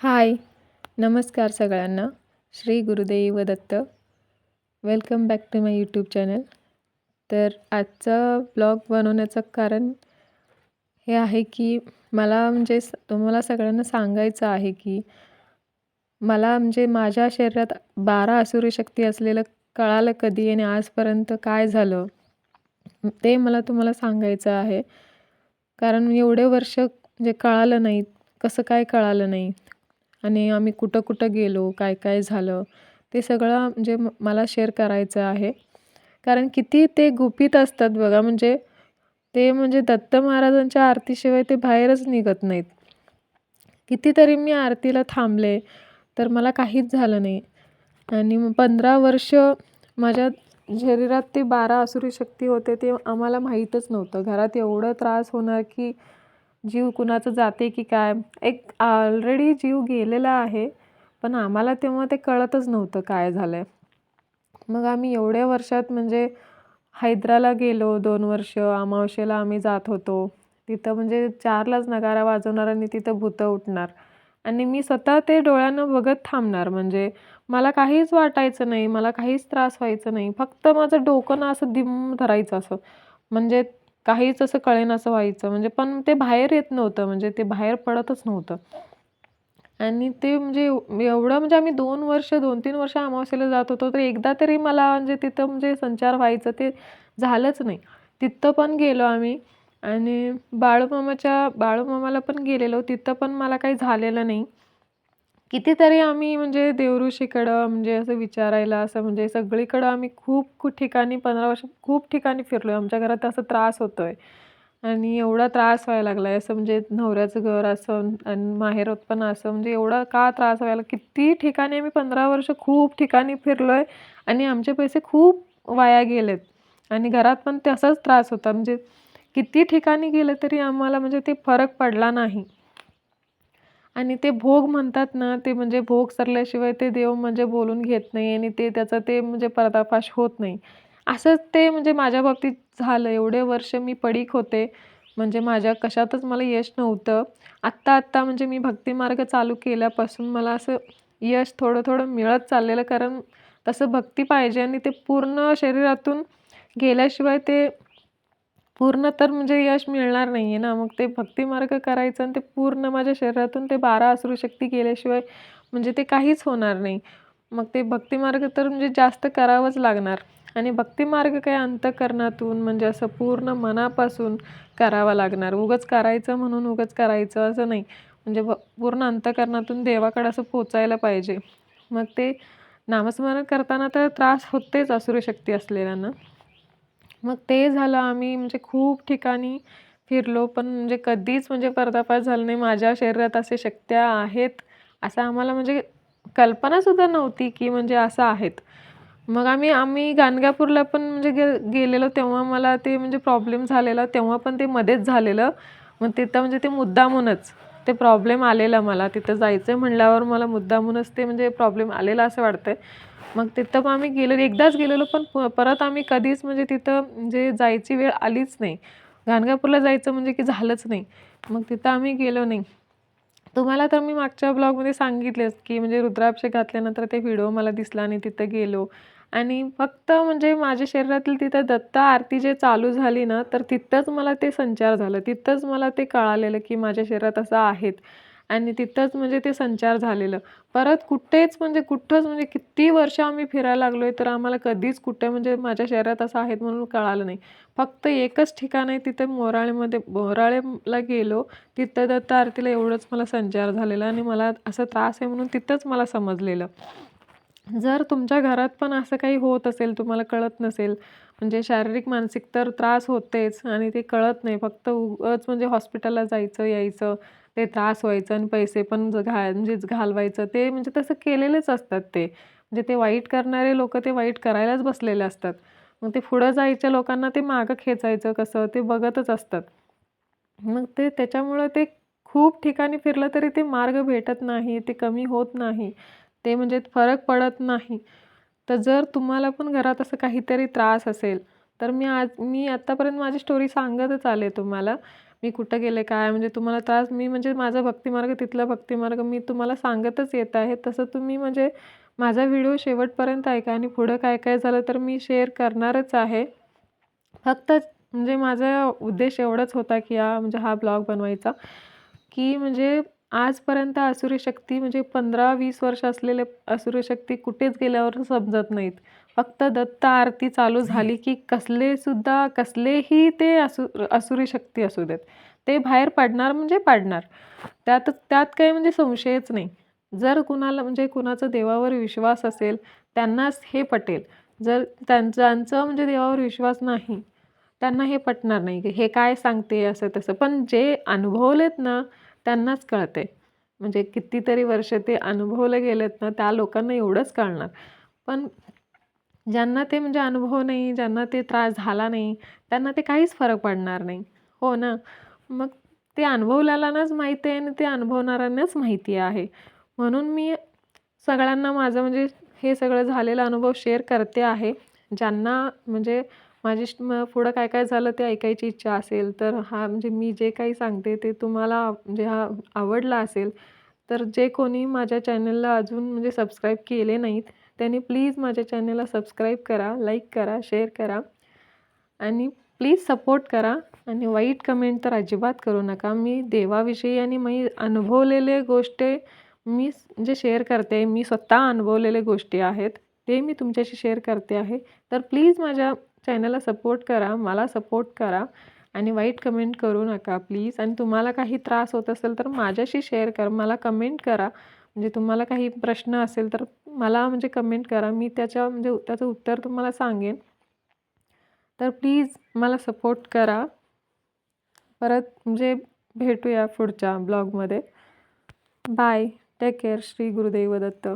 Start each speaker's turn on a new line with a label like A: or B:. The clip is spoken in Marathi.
A: हाय नमस्कार सगळ्यांना. Shri Gurudev Datta. Welcome back to my YouTube channel तर आजचा ब्लॉग बनवण्याचं कारण हे आहे की मला म्हणजे स तुम्हाला सगळ्यांना सांगायचं आहे की मला म्हणजे माझ्या शरीरात बारा असुरी शक्ती असलेलं कळालं कधी आणि आजपर्यंत काय झालं ते मला तुम्हाला सांगायचं आहे. कारण एवढे वर्ष म्हणजे कळालं नाही कसं काय कळालं नाही आणि आम्ही कुठं कुठं गेलो काय काय झालं ते सगळं म्हणजे मला शेअर करायचं आहे. कारण किती ते गुपित असतात बघा म्हणजे ते म्हणजे दत्त महाराजांच्या आरतीशिवाय ते बाहेरच निघत नाहीत. कितीतरी मी आरतीला थांबले तर मला काहीच झालं नाही. आणि मग पंधरा वर्ष माझ्या शरीरात ते बारा असुरी शक्ती होते ते आम्हाला माहीतच नव्हतं. घरात एवढं त्रास होणार की जीव कुणाचं जाते की काय? एक ऑलरेडी जीव गेलेला आहे पण आम्हाला तेव्हा ते कळतच नव्हतं काय झालं आहे मग आम्ही एवढ्या वर्षात म्हणजे हैदराला गेलो दोन वर्ष अमावशेला आम्ही जात होतो. तिथं म्हणजे चारलाच नगारा वाजवणार आणि तिथं भूतं उठणार. आणि मी स्वतः ते डोळ्यानं बघत थांबणार म्हणजे मला काहीच वाटायचं नाही मला काहीच त्रास व्हायचं नाही. फक्त माझं डोकं ना असं दिम धरायचं असं. म्हणजे काहीच असं कळेन असं व्हायचं. म्हणजे पण ते बाहेर येत नव्हतं. म्हणजे ते बाहेर पडतच नव्हतं. आणि ते म्हणजे एवढं म्हणजे आम्ही दोन वर्ष दोन तीन वर्ष अमावस्येला जात होतो. तर एकदा तरी मला म्हणजे तिथं म्हणजे संचार व्हायचं ते झालंच नाही. तिथं पण गेलो आम्ही. आणि बाळूमामाच्या बाळूमामाला पण गेलेलो. तिथं पण मला काही झालेलं नाही. कितीतरी आम्ही म्हणजे देवऋषीकडं म्हणजे असं विचारायला असं म्हणजे सगळीकडं आम्ही खूप खूप ठिकाणी पंधरा वर्ष खूप ठिकाणी फिरलो आहे आमच्या घरात असं त्रास होतो आहे आणि एवढा त्रास व्हायला लागला आहे असं म्हणजे नवऱ्याचं घर असं आणि माहेरात पण असं म्हणजे एवढा का त्रास व्हायला किती ठिकाणी आम्ही पंधरा वर्ष खूप ठिकाणी फिरलो आहे आणि आमचे पैसे खूप वाया गेलेत. आणि घरात पण तसाच त्रास होता. म्हणजे किती ठिकाणी गेलं तरी आम्हाला म्हणजे ते फरक पडला नाही. आणि ते भोग म्हणतात ना ते म्हणजे भोग सरल्याशिवाय ते देव म्हणजे बोलून घेत नाही आणि ते त्याचं ते म्हणजे पर्दाफाश होत नाही. असंच ते म्हणजे माझ्या बाबतीत झालं. एवढे वर्ष मी पडीक होते. म्हणजे माझ्या कशातच मला यश नव्हतं. आत्ता आत्ता म्हणजे मी भक्तिमार्ग चालू केल्यापासून मला असं यश थोडं थोडं मिळत चाललेलं. कारण तसं भक्ती पाहिजे आणि ते पूर्ण शरीरातून गेल्याशिवाय ते पूर्ण तर म्हणजे यश मिळणार नाही आहे ना. मग ते भक्तिमार्ग करायचं आणि ते पूर्ण माझ्या शरीरातून ते बारा शक्ती गेल्याशिवाय म्हणजे ते काहीच होणार नाही. मग ते भक्तिमार्ग तर म्हणजे जास्त करावंच लागणार. आणि भक्तिमार्ग काय अंतकरणातून म्हणजे असं पूर्ण मनापासून करावा लागणार. उगच करायचं म्हणून उगच करायचं असं नाही. म्हणजे भ पूर्ण अंतकरणातून देवाकडं असं पोचायला पाहिजे. मग ते नामस्मरण करताना तर त्रास होतेच शक्ती असलेल्यानं. मग ते झालं आम्ही म्हणजे खूप ठिकाणी फिरलो पण म्हणजे कधीच म्हणजे पर्दाफाश झाला नाही. माझ्या शरीरात असे शक्त्या आहेत असं आम्हाला म्हणजे कल्पनासुद्धा नव्हती की म्हणजे असं आहेत. मग आम्ही आम्ही गाणगापूरला पण म्हणजे गे गेलेलो तेव्हा मला ते म्हणजे प्रॉब्लेम झालेला तेव्हा पण ते मध्येच झालेलं. मग तिथं म्हणजे ते मुद्दामूनच. ते प्रॉब्लेम आलेला मला. तिथं जायचं म्हणल्यावर मला मुद्दामूनच ते म्हणजे प्रॉब्लेम आलेला असं वाटतं मग तिथं मग आम्ही गेलेलो एकदाच गेलेलो पण परत आम्ही कधीच म्हणजे तिथं म्हणजे जायची वेळ आलीच नाही. गाणगापूरला जायचं म्हणजे की झालंच नाही. मग तिथं आम्ही गेलो नाही. तुम्हाला तर मी मागच्या ब्लॉगमध्ये सांगितलेच की म्हणजे रुद्राभिषेक घातल्यानंतर ते व्हिडिओ मला दिसला आणि तिथं गेलो. आणि फक्त म्हणजे माझ्या शरीरातील तिथं दत्त आरती जे चालू झाली ना तर तिथंच मला ते संचार झालं. तिथंच मला ते कळालेलं की माझ्या शरीरात असं आहेत. आणि तिथंच म्हणजे ते संचार झालेलं. परत कुठेच म्हणजे कुठंच म्हणजे किती वर्ष आम्ही फिरायला लागलो आहे तर आम्हाला कधीच कुठे म्हणजे माझ्या शरीरात असं आहेत म्हणून कळालं नाही. फक्त एकच ठिकाण आहे तिथं मोराळेमध्ये मोराळेला गेलो तिथं दत्त आरतीला एवढंच मला संचार झालेला आणि मला असं त्रास आहे म्हणून तिथंच मला समजलेलं. जर तुमच्या घरात पण असं काही होत असेल तुम्हाला कळत नसेल म्हणजे शारीरिक मानसिक तर त्रास होतेच आणि ते कळत नाही. फक्त उगच म्हणजे हॉस्पिटलला जायचं यायचं ते त्रास व्हायचं आणि पैसे पण घा म्हणजेच घालवायचं. ते म्हणजे तसं केलेलेच असतात ते. म्हणजे ते वाईट करणारे लोक ते वाईट करायलाच बसलेले असतात. मग ते पुढं जायच्या लोकांना ते मागं खेचायचं कसं ते बघतच असतात. मग ते त्याच्यामुळं ते खूप ठिकाणी फिरलं तरी ते मार्ग भेटत नाही ते कमी होत नाही. ते म्हणजे फरक पडत नाही. तर जर तुम्हाला पण घरात असं काहीतरी त्रास असेल तर मी आज मी आत्तापर्यंत माझी स्टोरी सांगतच आले तुम्हाला. मी कुठं गेले काय म्हणजे तुम्हाला त्रास मी म्हणजे माझा भक्तिमार्ग तिथला भक्तिमार्ग मी तुम्हाला सांगतच येत आहे. तसं तुम्ही म्हणजे माझा व्हिडिओ शेवटपर्यंत ऐका आणि पुढं काय काय झालं तर मी शेअर करणारच आहे. फक्त म्हणजे माझा उद्देश एवढाच होता की हा म्हणजे हा ब्लॉग बनवायचा. की म्हणजे आजपर्यंत आसुरी शक्ती म्हणजे पंधरा वीस वर्ष असलेले आसुरी शक्ती कुठेच गेल्यावर समजत नाहीत. फक्त दत्त आरती चालू झाली की कसले सुद्धा कसलेही ते असु असुरी शक्ती असू देत. ते बाहेर पाडणार म्हणजे पाडणार. त्यात त्यात काही म्हणजे संशयच नाही. जर कुणाला म्हणजे कुणाचा देवावर विश्वास असेल त्यांनाच हे पटेल. जर त्यांचं म्हणजे देवावर विश्वास नाही त्यांना हे पटणार नाही की हे काय सांगते असं तसं पण जे अनुभवलेत ना त्यांनाच कळते. म्हणजे कितीतरी वर्ष ते अनुभवले गेलेत ना त्या लोकांना एवढंच कळणार. पण ज्यांना ते म्हणजे अनुभव नाही ज्यांना ते त्रास झाला नाही त्यांना ते काहीच फरक पडणार नाही. हो ना? मग ते अनुभवलेल्यांनाच माहिती आहे आणि ते अनुभवणाऱ्यांनाच माहिती आहे. म्हणून मी सगळ्यांना माझं म्हणजे हे सगळं झालेला अनुभव शेअर करते आहे. ज्यांना म्हणजे माझी पुढं काय काय झालं ते ऐकायची इच्छा असेल तर हा म्हणजे मी जे काही सांगते ते तुम्हाला म्हणजे हा आवडला असेल तर जे कोणी माझ्या चॅनलला अजून म्हणजे सबस्क्राईब केले नाहीत त्यांनी प्लीज माझ्या चॅनलला सबस्क्राईब करा लाईक करा शेअर करा आणि प्लीज सपोर्ट करा आणि वाईट कमेंट तर अजिबात करू नका. मी देवाविषयी आणि मी अनुभवलेले गोष्टी मी जे म्हणजे शेअर करते मी स्वतः अनुभवलेले गोष्टी आहेत ते मी तुमच्याशी शेअर करते आहे. तर प्लीज माझ्या चॅनलला सपोर्ट करा मला सपोर्ट करा आणि वाईट कमेंट करू नका प्लीज. आणि तुम्हाला काही त्रास होत असेल तर माझ्याशी शेअर करा मला कमेंट करा. म्हणजे तुम्हाला काही प्रश्न असेल तर मला म्हणजे कमेंट करा. मी त्याच्या म्हणजे त्याचं उत्तर तुम्हाला सांगेन. तर प्लीज मला सपोर्ट करा. परत म्हणजे भेटूया पुढच्या ब्लॉगमध्ये. Bye. Take care. Shri Gurudev Datta.